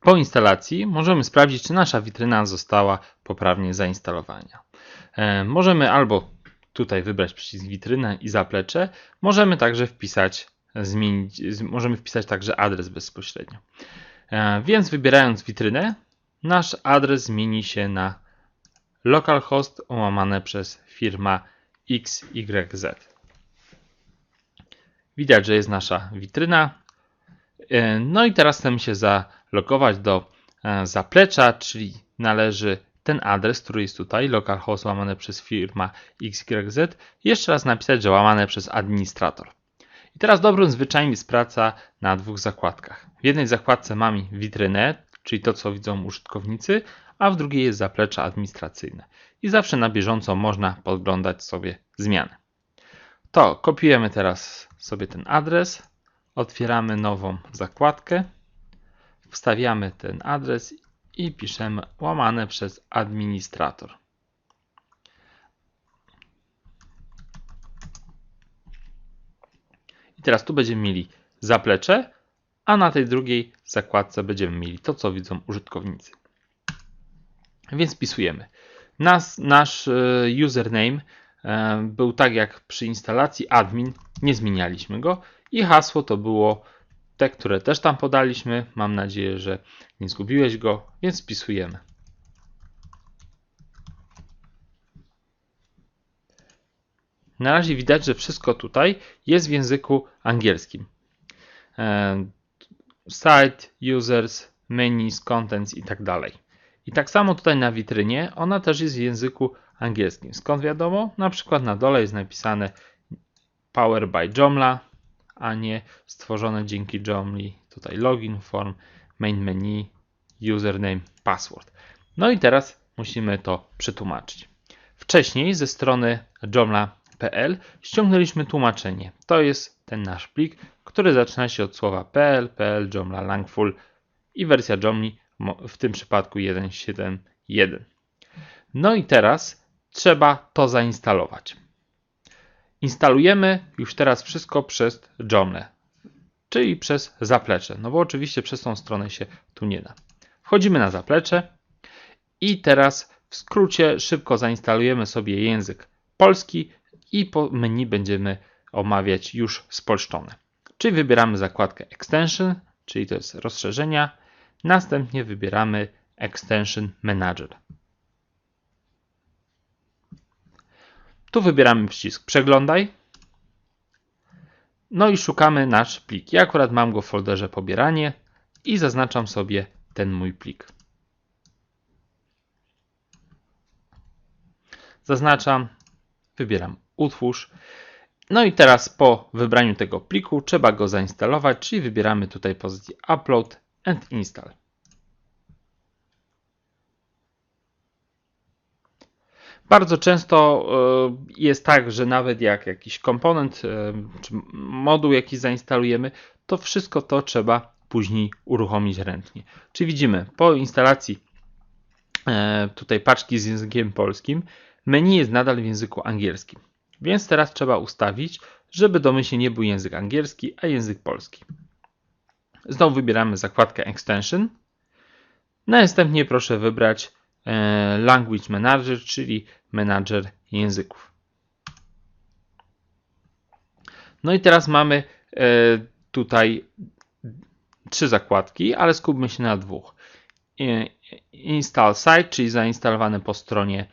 Po instalacji możemy sprawdzić, czy nasza witryna została poprawnie zainstalowana. E, Możemy albo tutaj wybrać przycisk witryna i zaplecze, możemy także wpisać, zmienić, możemy wpisać także adres bezpośrednio. E, Więc wybierając witrynę, nasz adres zmieni się na localhost łamane przez firma XYZ. Widać, że jest nasza witryna. E, No i teraz chcemy się zalogować do e, zaplecza, czyli należy ten adres, który jest tutaj, localhost łamane przez firma XYZ, jeszcze raz napisać, że łamane przez administrator. I teraz dobrym zwyczajem jest praca na dwóch zakładkach. W jednej zakładce mamy witrynę, czyli to, co widzą użytkownicy, a w drugiej jest zaplecze administracyjne. I zawsze na bieżąco można podglądać sobie zmiany. To kopiujemy teraz sobie ten adres, otwieramy nową zakładkę, wstawiamy ten adres i piszemy łamane przez administrator. I teraz tu będziemy mieli zaplecze, a na tej drugiej zakładce będziemy mieli to, co widzą użytkownicy. Więc wpisujemy. Nas, nasz e, username e, był tak jak przy instalacji admin, nie zmienialiśmy go i hasło to było te, które też tam podaliśmy. Mam nadzieję, że nie zgubiłeś go, więc wpisujemy. Na razie widać, że wszystko tutaj jest w języku angielskim. E, Site, users, menus, contents i tak dalej. I tak samo tutaj na witrynie, ona też jest w języku angielskim. Skąd wiadomo? Na przykład na dole jest napisane Power by Joomla, a nie stworzone dzięki Joomli. Tutaj login form, main menu, username, password. No i teraz musimy to przetłumaczyć. Wcześniej ze strony joomla.pl ściągnęliśmy tłumaczenie. To jest ten nasz plik, który zaczyna się od słowa pl, pl, joomla, langful i wersja Joomli mo- w tym przypadku 1.7.1. No i teraz trzeba to zainstalować. Instalujemy już teraz wszystko przez Joomla, czyli przez zaplecze, no bo oczywiście przez tą stronę się tu nie da. Wchodzimy na zaplecze i teraz w skrócie szybko zainstalujemy sobie język polski i po menu będziemy omawiać już spolszczone. Czyli wybieramy zakładkę Extension, czyli to jest rozszerzenia, następnie wybieramy Extension Manager. Tu wybieramy przycisk Przeglądaj. No i szukamy nasz plik. Ja akurat mam go w folderze Pobieranie i zaznaczam sobie ten mój plik. Zaznaczam, wybieram Utwórz. No i teraz po wybraniu tego pliku trzeba go zainstalować, czyli wybieramy tutaj pozycję Upload and Install. Bardzo często e, jest tak, że nawet jak jakiś komponent e, czy moduł jakiś zainstalujemy, to wszystko to trzeba później uruchomić ręcznie. Czyli widzimy po instalacji e, tutaj paczki z językiem polskim, menu jest nadal w języku angielskim. Więc teraz trzeba ustawić, żeby domyślnie nie był język angielski, a język polski. Znowu wybieramy zakładkę Extension. Następnie proszę wybrać Language Manager, czyli menadżer języków. No i teraz mamy e, tutaj trzy zakładki, ale skupmy się na dwóch. E, Install Site, czyli zainstalowane po stronie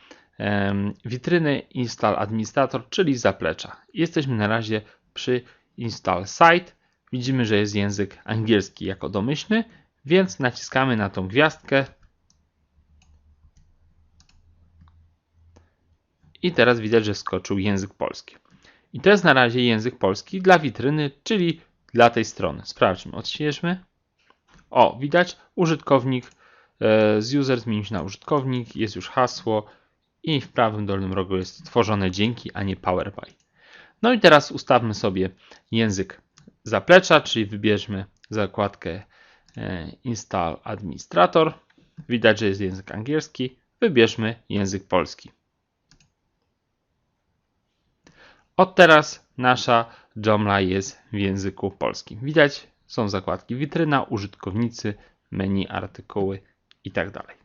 witryny, Install Administrator, czyli zaplecza. Jesteśmy na razie przy Install Site. Widzimy, że jest język angielski jako domyślny, więc naciskamy na tą gwiazdkę I teraz widać, że skoczył język polski. I to jest na razie język polski dla witryny, czyli dla tej strony. Sprawdźmy, odświeżmy. O, widać, użytkownik e, z user zmienił się na użytkownik, jest już hasło i w prawym dolnym rogu jest stworzone dzięki, a nie power by. No i teraz ustawmy sobie język zaplecza, czyli wybierzmy zakładkę e, install administrator. Widać, że jest język angielski. Wybierzmy język polski. Od teraz nasza Joomla jest w języku polskim. Widać, są zakładki witryna, użytkownicy, menu, artykuły i tak.